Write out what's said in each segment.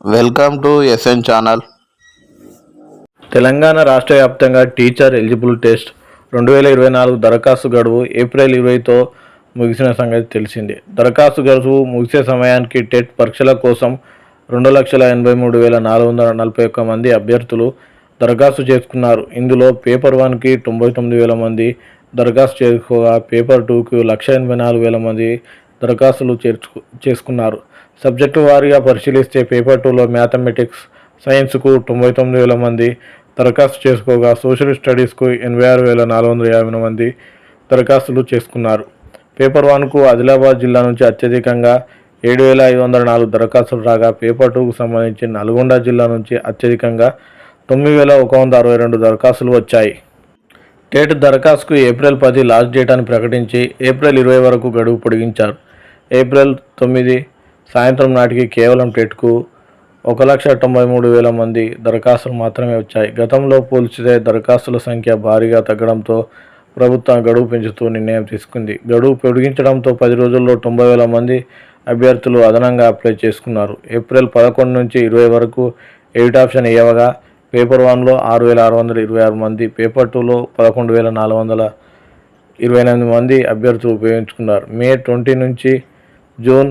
Welcome to S N channel. Telangana రాష్ట్ర వ్యాప్తంగా teacher eligible test రెండు వేల ఇరవై నాలుగు దరఖాస్తు గడువు ఏప్రిల్ ఇరవైతో ముగిసిన సంగతి తెలిసిందే. దరఖాస్తు గడువు ముగిసే సమయానికి టెట్ పరీక్షల కోసం రెండు లక్షల ఎనభై మూడు వేల నాలుగు వందల నలభై ఒక్క మంది అభ్యర్థులు దరఖాస్తు చేసుకున్నారు. ఇందులో పేపర్ వన్కి తొంభై తొమ్మిది వేల మంది దరఖాస్తు చేసుకోగా పేపర్ టూకి లక్ష ఎనభై నాలుగు వేల మంది దరఖాస్తులు చేర్చుకు చేసుకున్నారు. సబ్జెక్టు వారీగా పరిశీలిస్తే పేపర్ టూలో మ్యాథమెటిక్స్ సైన్స్కు తొంభై తొమ్మిది వేల మంది దరఖాస్తు చేసుకోగా సోషల్ స్టడీస్కు ఎనభై ఆరు వేల నాలుగు వందల యాభై మంది దరఖాస్తులు చేసుకున్నారు. పేపర్ వన్కు ఆదిలాబాద్ జిల్లా నుంచి అత్యధికంగా ఏడు వేల ఐదు వందల నాలుగు దరఖాస్తులు రాగా పేపర్ టూకు సంబంధించి నల్గొండ జిల్లా నుంచి అత్యధికంగా తొమ్మిది వేల ఒక వంద అరవై రెండు దరఖాస్తులు వచ్చాయి. టేట్ దరఖాస్తుకు ఏప్రిల్ పది లాస్ట్ డేట్ అని ప్రకటించి ఏప్రిల్ ఇరవై వరకు గడువు పొడిగించారు. ఏప్రిల్ తొమ్మిది సాయంత్రం నాటికి కేవలం టెట్కు ఒక లక్ష తొంభై మూడు వేల మంది దరఖాస్తులు మాత్రమే వచ్చాయి. గతంలో పోల్చితే దరఖాస్తుల సంఖ్య భారీగా తగ్గడంతో ప్రభుత్వం గడువు పెంచుతూ నిర్ణయం తీసుకుంది. గడువు పొడిగించడంతో పది రోజుల్లో తొంభై వేల మంది అభ్యర్థులు అదనంగా అప్లై చేసుకున్నారు. ఏప్రిల్ పదకొండు నుంచి ఇరవై వరకు ఎయిట్ ఆప్షన్ ఇవ్వగా పేపర్ వన్లో ఆరు వేల ఆరు వందల ఇరవై ఆరు మంది పేపర్ టూలో పదకొండు వేల నాలుగు వందల ఇరవై ఎనిమిది మంది అభ్యర్థులు ఉపయోగించుకున్నారు. మే ట్వంటీ నుంచి జూన్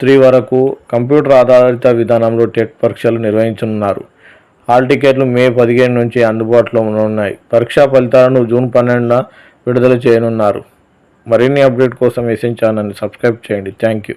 త్రీ వరకు కంప్యూటర్ ఆధారిత విధానంలో టెట్ పరీక్షలు నిర్వహించనున్నారు. హాల్ టికెట్లు మే పదిహేను నుంచి అందుబాటులో ఉన్నాయి. పరీక్షా ఫలితాలను జూన్ పన్నెండున విడుదల చేయనున్నారు. మరిన్ని అప్డేట్ కోసం ఎస్ఎన్ ఛానల్ని సబ్స్క్రైబ్ చేయండి. Thank you.